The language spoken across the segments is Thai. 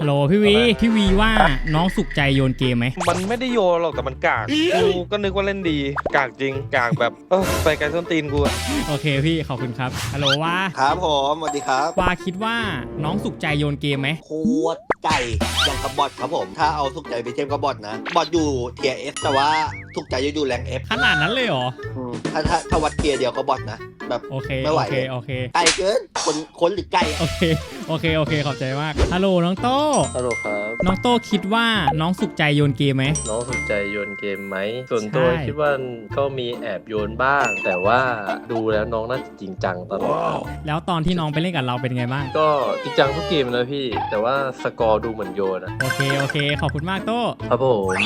ฮัลโหลพี่วีพี่วีว่าน้องสุขใจโยนเกมไหมมันไม่ได้โยนหรอกแต่มันกากกูก็นึกว่าเล่นดีกากจริงกากแบบเออไปไกลส้นตีนกูอะโอเคพี่ขอบคุณครับฮัลโหลว่าครับผมสวัสดีครับว่าคิดว่าน้องสุขใจโยนเกมไหมโคตร ไก่ยังกับบอทครับผม ถ้าเอาสุกใจไปเทียบกับบอทนะ บอทอยู่เทียเอสแต่ว่าสุกใจจะอยู่แรงเอฟขนาดนั้นเลยเหรอ ถ้าถ้าถ้าวัดเทียเดียวก็บอทนะ แบบโอเคไม่ไหวโอเค โอเค ไก่เกินคนคนหรือไก่อะโอเค โอเค โอเค ขอบใจมาก ฮัลโหลน้องโต้ฮัลโหลครับ น้องโต้คิดว่าน้องสุขใจโยนเกมไหม น้องสนใจโยนเกมไหม ส่วนตัวใช่ คิดว่าก็มีแอบโยนบ้าง แต่ว่าดูแล้วน้องน่าจะจริงจังตลอดแล้วตอนที่น้องไปเล่นกับเราเป็นไงบ้าง ก็จริงจังทุกเกมนะพี่ แต่ว่าสกอร์ดูเหมือนโยนอะโอเค โอเค ขอบคุณมากโต้ ครับผม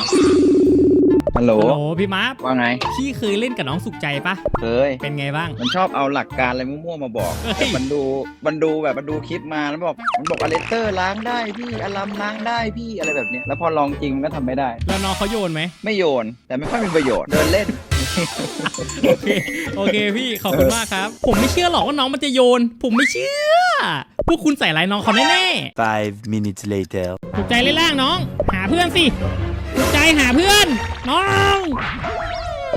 ฮัลโหล ฮัลโหลพี่มาร์ฟว่าไง พี่เคยเล่นกับน้องสุขใจปะเคย เป็นไงบ้าง มันชอบเอาหลักการอะไรมั่วๆมาบอก เฮ้ยแต่มันดู มันดูแบบมันดูคลิปมาแล้วบอก มันบอกอเลสเตอร์ล้างได้พี่อลัมล้างได้พี่อะไรแบบเนี้ยแล้วพอลองจริงมันก็ทำไม่ได้ แล้วน้องเขาโยนไหมไม่โยน แต่ไม่ค่อยมีประโยชน์ เดินเล่น โอเคโอเคพี่ขอบคุณมากครับ ผมไม่เชื่อหรอกว่าน้องมันจะโยน ผมไม่เชื่อ พวกคุณใส่ร้ายน้องเขาแน่ Five minutes later. ๆถูกใจเล่นล่างน้อง หาเพื่อนสิ ถูกใจหาเพื่อน น้อง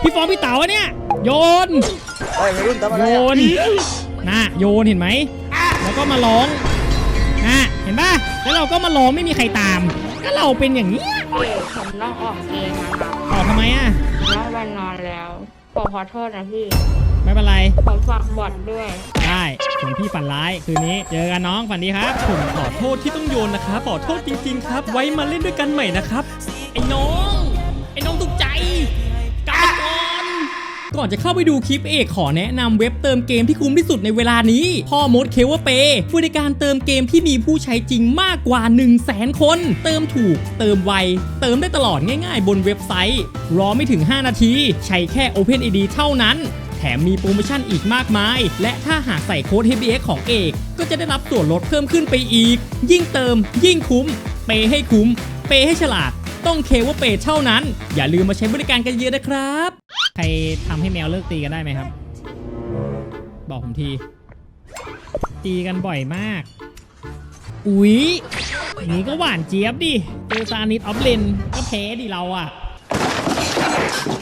พี่ฟองพี่เต๋าอะเนี่ย โยนไอ้ยวัยรุ่นทำอะไรโยอะนน่ะโยนเห็นไหม แล้วก็มาร้องน่ะเห็นป่ะ แล้วเราก็มาร้องไม่มีใครตาม ก็เราเป็นอย่างนี้ยพี่ผมต้องออกเองนะครับตอบทำไมอะผมต้องไปนอนแล้วผมขอโทษนะพี่ ไม่เป็นไร ผมฝากบอดด้วย ได้ส่วนพี่ฝันร้ายคืนนี้เจอกันน้องฝันดีครับ ผมขอโทษที่ต้องโยนนะครับ ขอโทษจริง ๆ ครับ ไว้มาเล่นด้วยกันใหม่นะครับ ไอ้น้อง ไอ้น้องตกใจกลับมาก่อน ก่อนจะเข้าไปดูคลิปเอกขอแนะนำเว็บเติมเกมที่คุ้มที่สุดในเวลานี้ พ่อมดเคเวเปบริการเติมเกมที่มีผู้ใช้จริงมากกว่า 1 0 0 0 0แสนคน เติมถูก เติมไว เติมได้ตลอดง่ายๆ บนเว็บไซต์ รอไม่ถึง 5 นาที ใช้แค่ OpenID เท่านั้นแถมมีโปรโมชั่นอีกมากมาย และถ้าหากใส่โค้ด HBX ของเอก ก็จะได้รับส่วนลดเพิ่มขึ้นไปอีก ยิ่งเติม ยิ่งคุ้ม เปย์ให้คุ้ม เปย์ให้ฉลาด ต้องเคว่าเปย์เท่านั้น อย่าลืมมาใช้บริการกันเยอะนะครับ ใครทำให้แมวเลิกตีกันได้ไหมครับ บอกผมที ตีกันบ่อยมาก อุ๊ยอย่างนี้ก็หวานเจี๊ยบดิเจอซานิดออฟเลนก็แพ้ดิเราอะ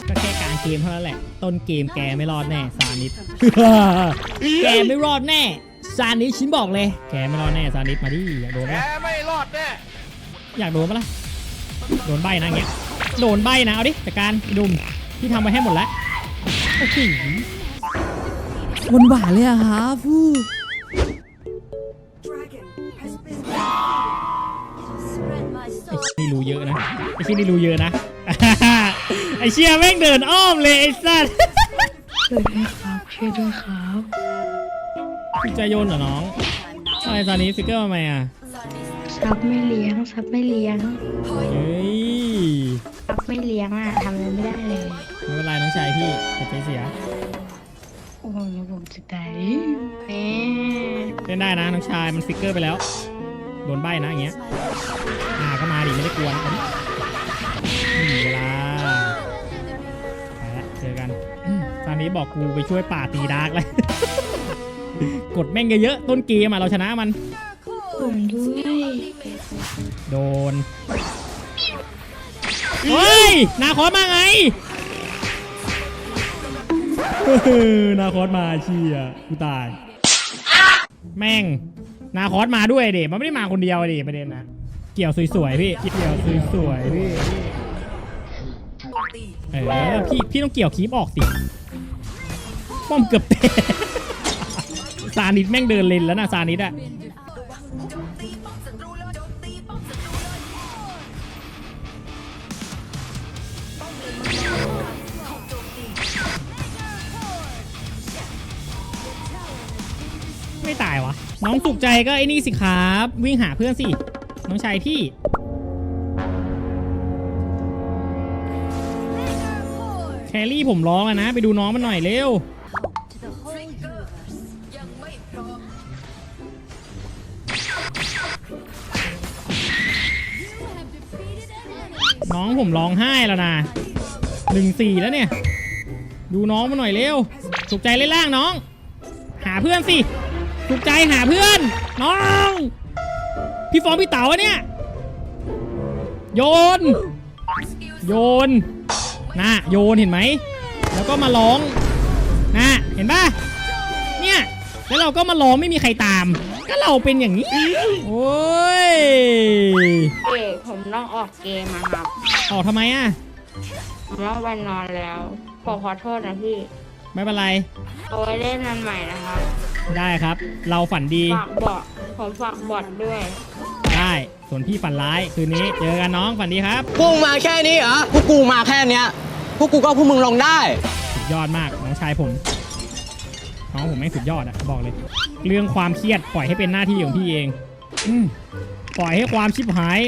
ก็แค่กลางเกมเท่านั้นแหละ ต้นเกมแกไม่รอดแน่ซานิด แกไม่รอดแน่ซานิดฉันบอกเลย แกไม่รอดแน่ซานิดมาดิอยากโดนไหมแกไม่รอดแน่ อยากโดนปะล่ะ โดนใบนะอย่างเงี้ย โดนใบนะเอาดิจัดการไอ้ดุมที่ทำไปให้หมดแล้วโอ้โหวนหวานเลยอะครับฟูไอ้ชี่นี่รู้เยอะนะ ไอ้ชี่นี่รู้เยอะนะ ไอ้เชี่ยแม่งเดินอ้อมเลยไอ้สัสช่วยด้วยครับช่วยด้วยครับจะโยนเหรอน้องทำไมตอนนี้สติกเกอร์มาไหมอะ ซับไม่เลี้ยงซับไม่เลี้ยงเฮ้ยซับไม่เลี้ยงอะทำอะไรไม่ได้เลยไม่เป็นไรน้องชายพี่อย่าใจเสียโอ้ยผมจะตายแม่เล่นได้นะน้องชายมันฟิกเกอร์ไปแล้วโดนใบนะอย่างเงี้ยอ่าก็มาดิไม่ได้กวนเอาดินี่เวลาไปละเจอกันอืมตอนนี้บอกกูไปช่วยป่าตีดาร์กเลยกดแม่งเยอะๆต้นเกมอะเราชนะมันผมด้วย โดนเฮ้ยนาคอสมาไงนาคอสมาเชียกูตาย แม่ง นาคอสมาด้วยเด็มันไม่ได้มาคนเดียวเด็ประเด็นนะ เกี่ยวสวยๆพี่ เกี่ยวสวยๆพี่เออพี่พี่ต้องเกี่ยวคีบออกสิป้อมเกือบเตะซานิดแม่งเดินเลนแล้วนะซานิดอะ ไม่ตายวะน้องสุขใจก็ไอ้นี่สิครับ วิ่งหาเพื่อนสิ น้องชายพี่ แครี่ผมร้องอะนะ ไปดูน้องมันหน่อยเร็ว น้องผมร้องไห้แล้วนะหนึ่งสี่แล้วเนี่ย ดูน้องมาหน่อยเร็วสุขใจเล่นล่างน้อง หาเพื่อนสิ สุขใจหาเพื่อน น้อง พี่ฟองพี่เต๋าอะเนี่ย โยน โยนน่ะโยนเห็นไหม แล้วก็มาร้องน่ะเห็นป่ะ เนี่ย แล้วเราก็มาร้องไม่มีใครตาม ก็เราเป็นอย่างนี้ โอ้ยเอกผมต้องออกเกมอะครับออกทำไมอะผมต้องไปนอนแล้วขอขอโทษนะพี่ ไม่เป็นไรเอาไว้เล่นนันใหม่นะครับ ได้ครับ เราฝันดี ฝากบอดผมฝากบอดด้วย ได้ ส่วนพี่ฝันร้าย คืนนี้เจอกันน้องฝันดีครับพวกมึงมาแค่นี้เหรอ พวกกูมาแค่เนี้ย พวกกูก็เอาพวกมึงลงได้ สุดยอดมากน้องชายผมน้องผมไม่งสุดยอดอะบอกเลย เรื่องความเครียดปล่อยให้เป็นหน้าที่ของพี่เองอมปล่อยให้ความชิบหาย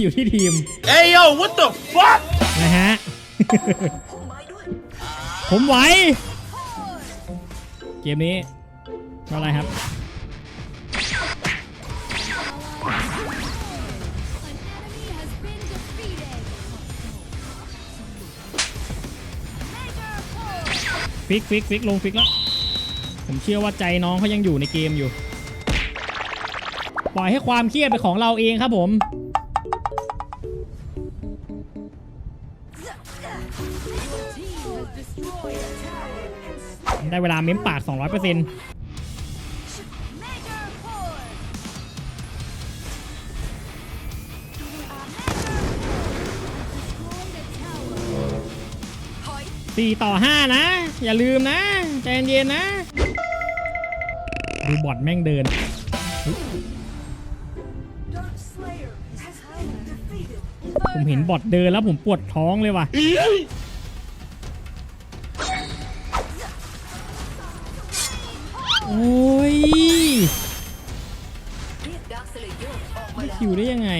อยู่ที่ทีม เอ้ยโย what the fuck นะฮะ ผมไหว เกมนี้ เท่าไรครับ ฟิกฟิกฟิกลงฟิกแล้ว ผมเชื่อว่าใจน้องเขายังอยู่ในเกมอยู่ ปล่อยให้ความเครียดเป็นของเราเองครับผมได้เวลาเม้มปาก 200% สี่ต่อห้านะ อย่าลืมนะใจเย็นๆนะดูบอดแม่งเดิน ผมเห็นบอดเดินแล้วผมปวดท้องเลยว่ะโอ้ยไม่คิวได้ยังไง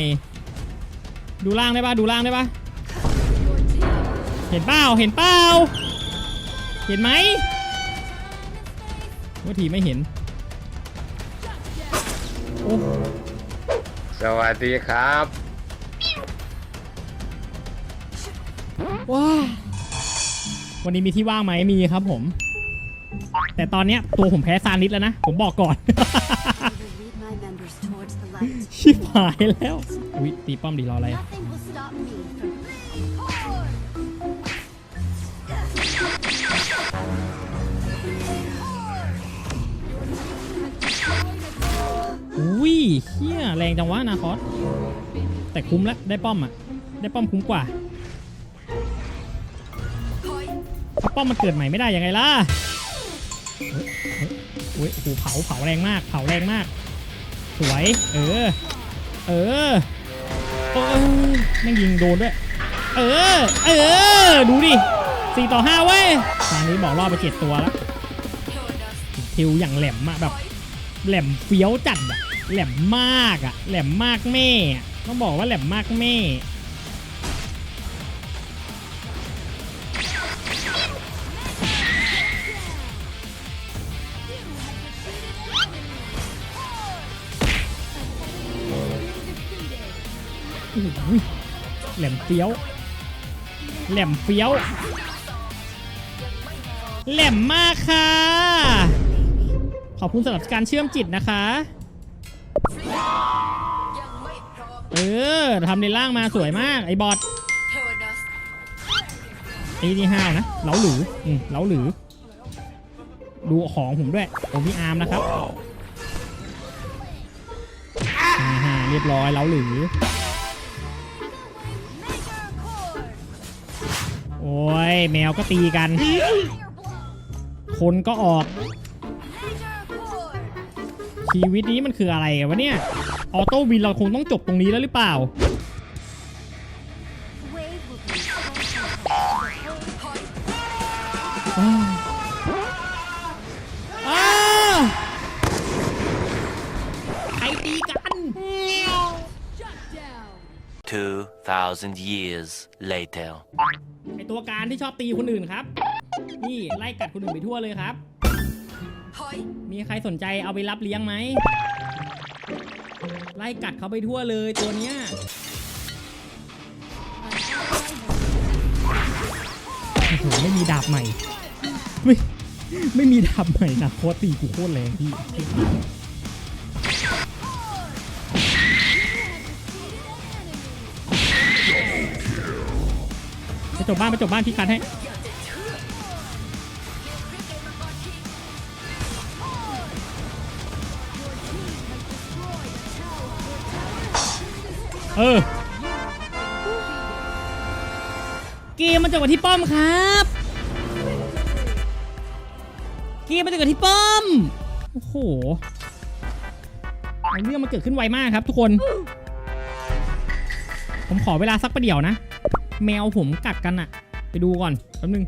ดูล่างได้ปะดูล่างได้ปะ เห็นเปล่าเห็นเปล่าเห็นไหมว่าทีไม่เห็นโอ้สวัสดีครับว้าวันนี้มีที่ว่างไหมมีครับผม แต่ตอนเนี้ยตัวผมแพ้ซานิดแล้วนะ ผมบอกก่อน lead my members towards the light. ชิบหายแล้ว อุ๊ย ตีป้อมดีรออะไร อุ้ยเฮียแรงจังวะนาคอสแต่คุ้มแล้วได้ป้อมอะ ได้ป้อมคุ้มกว่าถ้าป้อมมันเกิดใหม่ไม่ได้ยังไงล่ะเฮ้ยเฮ้ยเฮ้ยโอ้โหเผาเผาแรงมาก เผาแรงมาก สวย เออ เออเออแม่งยิงโดนด้วย เออ เออ ดูดิสี่ต่อห้าเว้ยตอนนี้บอกรอบไปเจ็ดตัวแล้วทิวอย่างแหลมอะแบบแหลมเฟี้ยวจัดอะ แหลมมากอะแหลมมากแม่ ต้องบอกว่าแหลมมากแม่แหลมเฟี้ยว แหลมเฟี้ยว แหลมมากค่ะ ขอบคุณสำหรับการเชื่อมจิตนะคะ เออทำในล่างมาสวยมากไอ้บอทไอ้นี่ห้าวนะเหลาหลืออืมเหลาหลือ ดูของผมด้วยผมพี่อาร์มนะครับอ่าเรียบร้อยเหลาหลือ โอ้ยแมวก็ตีกัน คนก็ออก ชีวิตนี้มันคืออะไรกันวะเนี่ย ออโต้วินเราคงต้องจบตรงนี้แล้วหรือเปล่า wave will be อ้าวอ้าวใครตีกัน 2,000 years later. ไอตัวการที่ชอบตีคนอื่นครับ นี่ไล่กัดคนอื่นไปทั่วเลยครับ มีใครสนใจเอาไปรับเลี้ยงไหม ไล่กัดเขาไปทั่วเลยตัวเนี้ยโอ้ไม่มีดาบใหม่ ไม่ไม่มีดาบใหม่นะโคตรตีกูโคตรแรงพี่ไปจบบ้านไปจบบ้านพี่คันให้ เออ เกมมันจบกับที่ป้อมครับ เกมมันจบกับที่ป้อม โอ้โหเอาเรื่องมันเกิดขึ้นไวมากครับทุกคน ผมขอเวลาสักประเดี๋ยวนะ แมวผมกัดกันอะไปดูก่อนแป๊บนึง